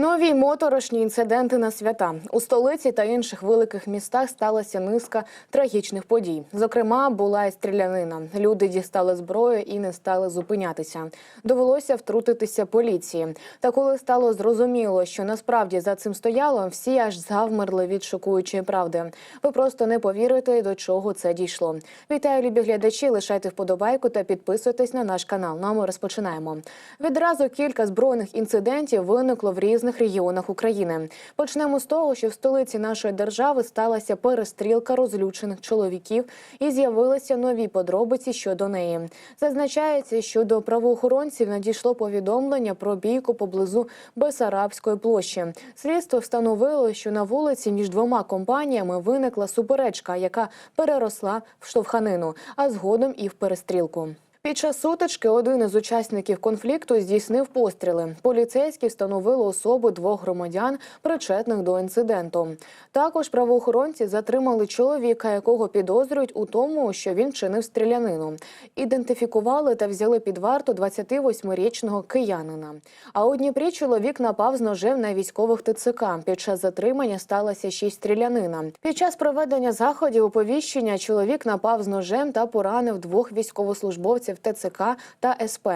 Нові моторошні інциденти на свята у столиці та інших великих містах сталася низка трагічних подій. Зокрема, була і стрілянина. Люди дістали зброю і не стали зупинятися. Довелося втрутитися поліції. Та коли стало зрозуміло, що насправді за цим стояло, всі аж завмерли від шокуючої правди. Ви просто не повірите, до чого це дійшло. Вітаю, любі глядачі. Лишайте вподобайку та підписуйтесь на наш канал. Ну, а ми розпочинаємо. Відразу кілька збройних інцидентів виникло в різних регіонах України. Почнемо з того, що в столиці нашої держави сталася перестрілка розлючених чоловіків і з'явилися нові подробиці щодо неї. Зазначається, що до правоохоронців надійшло повідомлення про бійку поблизу Бесарабської площі. Слідство встановило, що на вулиці між двома компаніями виникла суперечка, яка переросла в штовханину, а згодом і в перестрілку. Під час сутички один із учасників конфлікту здійснив постріли. Поліцейські встановили особи двох громадян, причетних до інциденту. Також правоохоронці затримали чоловіка, якого підозрюють у тому, що він чинив стрілянину. Ідентифікували та взяли під варту 28-річного киянина. А у Дніпрі чоловік напав з ножем на військових ТЦК. Під час затримання сталася ще стрілянина. Під час проведення заходів оповіщення чоловік напав з ножем та поранив двох військовослужбовців ТЦК та СП.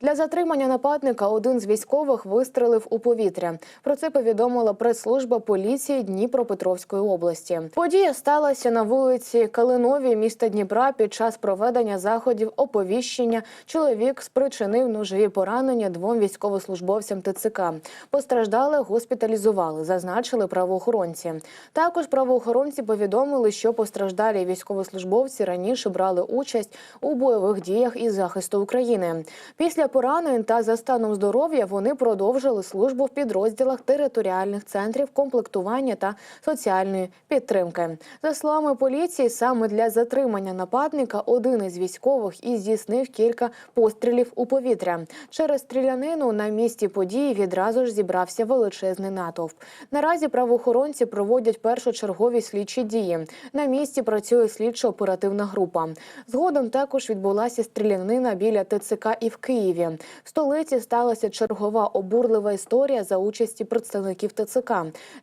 Для затримання нападника один з військових вистрелив у повітря. Про це повідомила прес-служба поліції Дніпропетровської області. Подія сталася на вулиці Калиновій міста Дніпра під час проведення заходів оповіщення. Чоловік спричинив ножові поранення двом військовослужбовцям ТЦК. Постраждали госпіталізували, зазначили правоохоронці. Також правоохоронці повідомили, що постраждалі військовослужбовці раніше брали участь у бойових діях із захисту України. Після поранень та за станом здоров'я вони продовжили службу в підрозділах територіальних центрів комплектування та соціальної підтримки. За словами поліції, саме для затримання нападника один із військових і здійснив кілька пострілів у повітря. Через стрілянину на місці події відразу ж зібрався величезний натовп. Наразі правоохоронці проводять першочергові слідчі дії. На місці працює слідчо-оперативна група. Згодом також відбулася стрілянина біля ТЦК і в Києві. В столиці сталася чергова обурлива історія за участі представників ТЦК.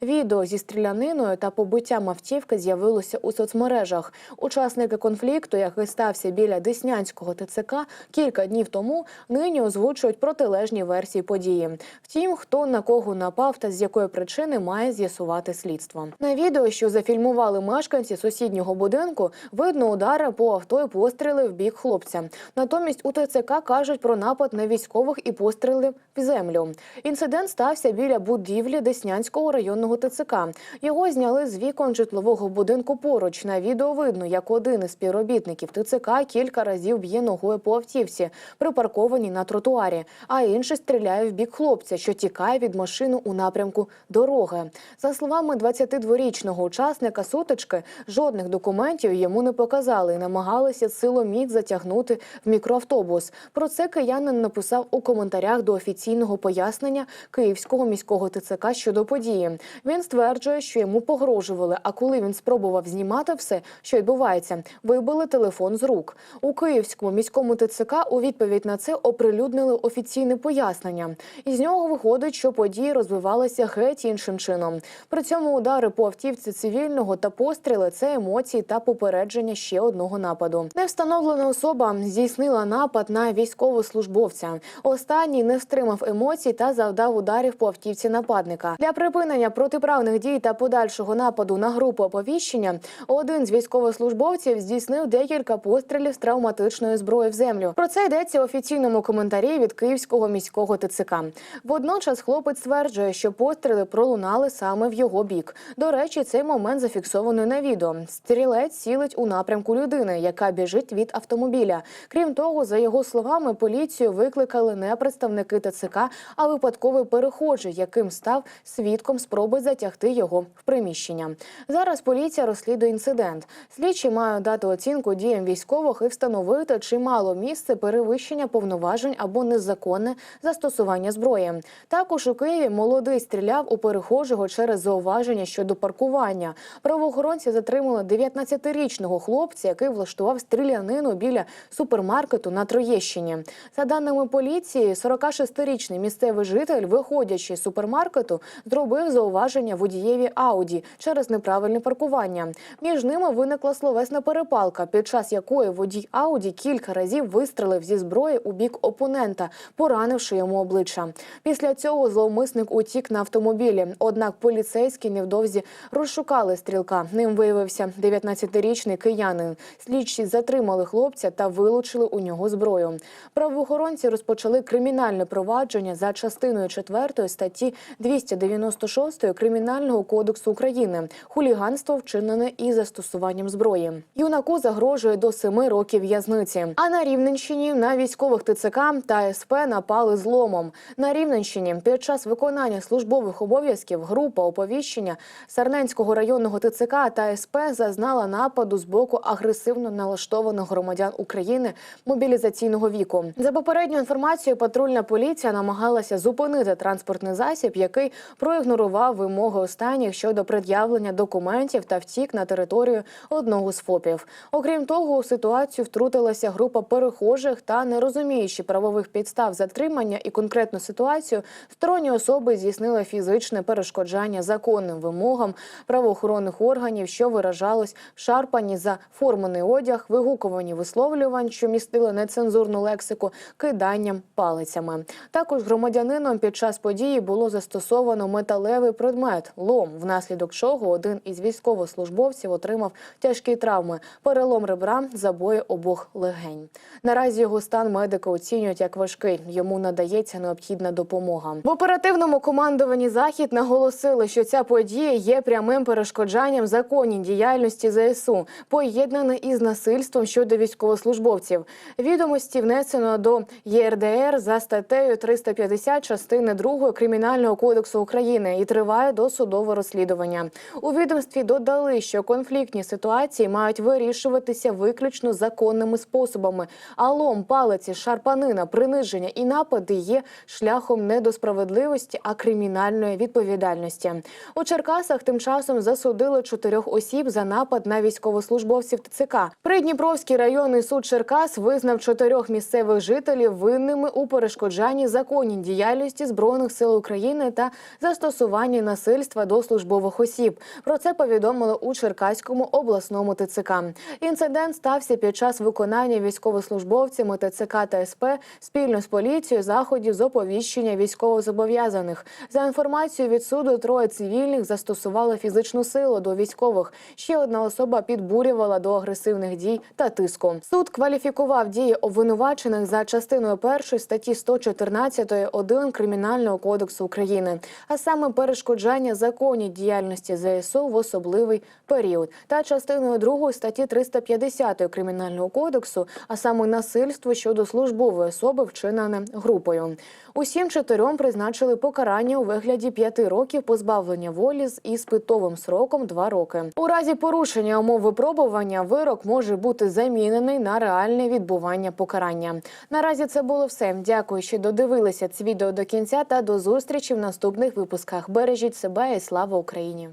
Відео зі стріляниною та побиттям автівки з'явилося у соцмережах. Учасники конфлікту, який стався біля Деснянського ТЦК кілька днів тому, нині озвучують протилежні версії події. Втім, хто на кого напав та з якої причини має з'ясувати слідство. На відео, що зафільмували мешканці сусіднього будинку, видно удари по авто і постріли в бік хлопця. Натомість у ТЦК кажуть про напад на військових і постріли в землю. Інцидент стався біля будівлі Деснянського районного ТЦК. Його зняли з вікон житлового будинку поруч. На відео видно, як один із співробітників ТЦК кілька разів б'є ногою по автівці, припаркованій на тротуарі, а інший стріляє в бік хлопця, що тікає від машини у напрямку дороги. За словами 22-річного учасника сутички, жодних документів йому не показали і намагалися силоміць затягнути мікроавтобус. Про це киянин написав у коментарях до офіційного пояснення Київського міського ТЦК щодо події. Він стверджує, що йому погрожували. А коли він спробував знімати все, що відбувається, вибили телефон з рук. У Київському міському ТЦК у відповідь на це оприлюднили офіційне пояснення. Із нього виходить, що події розвивалися геть іншим чином. При цьому удари по автівці цивільного та постріли це емоції та попередження ще одного нападу. Невстановлена особа здійснила напад на військовослужбовця. Останній не стримав емоцій та завдав ударів по автівці нападника. Для припинення протиправних дій та подальшого нападу на групу оповіщення один з військовослужбовців здійснив декілька пострілів з травматичної зброї в землю. Про це йдеться в офіційному коментарі від Київського міського ТЦК. Водночас хлопець стверджує, що постріли пролунали саме в його бік. До речі, цей момент зафіксований на відео. Стрілець цілить у напрямку людини, яка біжить від автомобіля. Крім того, за його словами, поліцію викликали не представники ТЦК, а випадковий перехожий, яким став свідком спроби затягти його в приміщення. Зараз поліція розслідує інцидент. Слідчі мають дати оцінку діям військових і встановити, чи мало місце перевищення повноважень або незаконне застосування зброї. Також у Києві молодий стріляв у перехожого через зауваження щодо паркування. Правоохоронці затримали 19-річного хлопця, який влаштував стрілянину біля супермаркету супермаркету на Троєщині. За даними поліції, 46-річний місцевий житель, виходячи з супермаркету, зробив зауваження водієві Ауді через неправильне паркування. Між ними виникла словесна перепалка, під час якої водій Ауді кілька разів вистрелив зі зброї у бік опонента, поранивши йому обличчя. Після цього зловмисник утік на автомобілі. Однак поліцейські невдовзі розшукали стрілка. Ним виявився 19-річний киянин. Слідчі затримали хлопця та вилучили у нього зброю. Правоохоронці розпочали кримінальне провадження за частиною 4 статті 296 Кримінального кодексу України хуліганство вчинене із застосуванням зброї. Юнаку загрожує до 7 років в'язниці. А на Рівненщині на військових ТЦК та СП напали зломом. На Рівненщині під час виконання службових обов'язків група оповіщення Сарненського районного ТЦК та СП зазнала нападу з боку агресивно налаштованих громадян України мобілізаційного віку. За попередньою інформацією, патрульна поліція намагалася зупинити транспортний засіб, який проігнорував вимоги останніх щодо пред'явлення документів та втік на територію одного з ФОПів. Окрім того, у ситуацію втрутилася група перехожих та не розуміючи правових підстав затримання і конкретну ситуацію, сторонні особи здійснили фізичне перешкоджання законним вимогам правоохоронних органів, що виражалось в шарпанні за формений одяг, вигукуванні висловлювань, що містили нецензурну лексику, киданням палицями. Також громадянином під час події було застосовано металевий предмет лом, внаслідок чого один із військовослужбовців отримав тяжкі травми, перелом ребра, забої обох легень. Наразі його стан медики оцінюють як важкий. Йому надається необхідна допомога. В оперативному командуванні захід наголосили, що ця подія є прямим перешкоджанням законній діяльності ЗСУ, поєднане із насильством щодо військовослужбовців. Відомості внесено до ЄРДР за статтею 350 частини 2 Кримінального кодексу України і триває досудове розслідування. У відомстві додали, що конфліктні ситуації мають вирішуватися виключно законними способами. А лом, палиці, шарпанина, приниження і напади є шляхом не до справедливості, а кримінальної відповідальності. У Черкасах тим часом засудили чотирьох осіб за напад на військовослужбовців ТЦК. Придніпровський районний суд Черкас визнав чотирьох місцевих жителів винними у перешкоджанні законній діяльності збройних сил України та застосуванні насильства до службових осіб. Про це повідомили у Черкаському обласному ТЦК. Інцидент стався під час виконання військовослужбовцями ТЦК та СП спільно з поліцією заходів з оповіщення військовозобов'язаних. За інформацією від суду, троє цивільних застосували фізичну силу до військових. Ще одна особа підбурювала до агресивних дій та тиску. Суд кваліфікував дії обвинувачених за частиною першої статті 114 1 Кримінального кодексу України, а саме перешкоджання законній діяльності ЗСУ в особливий період, та частиною другої статті 350 Кримінального кодексу, а саме насильство щодо службової особи, вчинене групою. Усім чотирьом призначили покарання у вигляді п'яти років позбавлення волі з іспитовим сроком два роки. У разі порушення умов випробування вирок може бути замінений на реальне відбування покарання. Наразі це було все. Дякую, що додивилися це відео до кінця та до зустрічі в наступних випусках. Бережіть себе і слава Україні!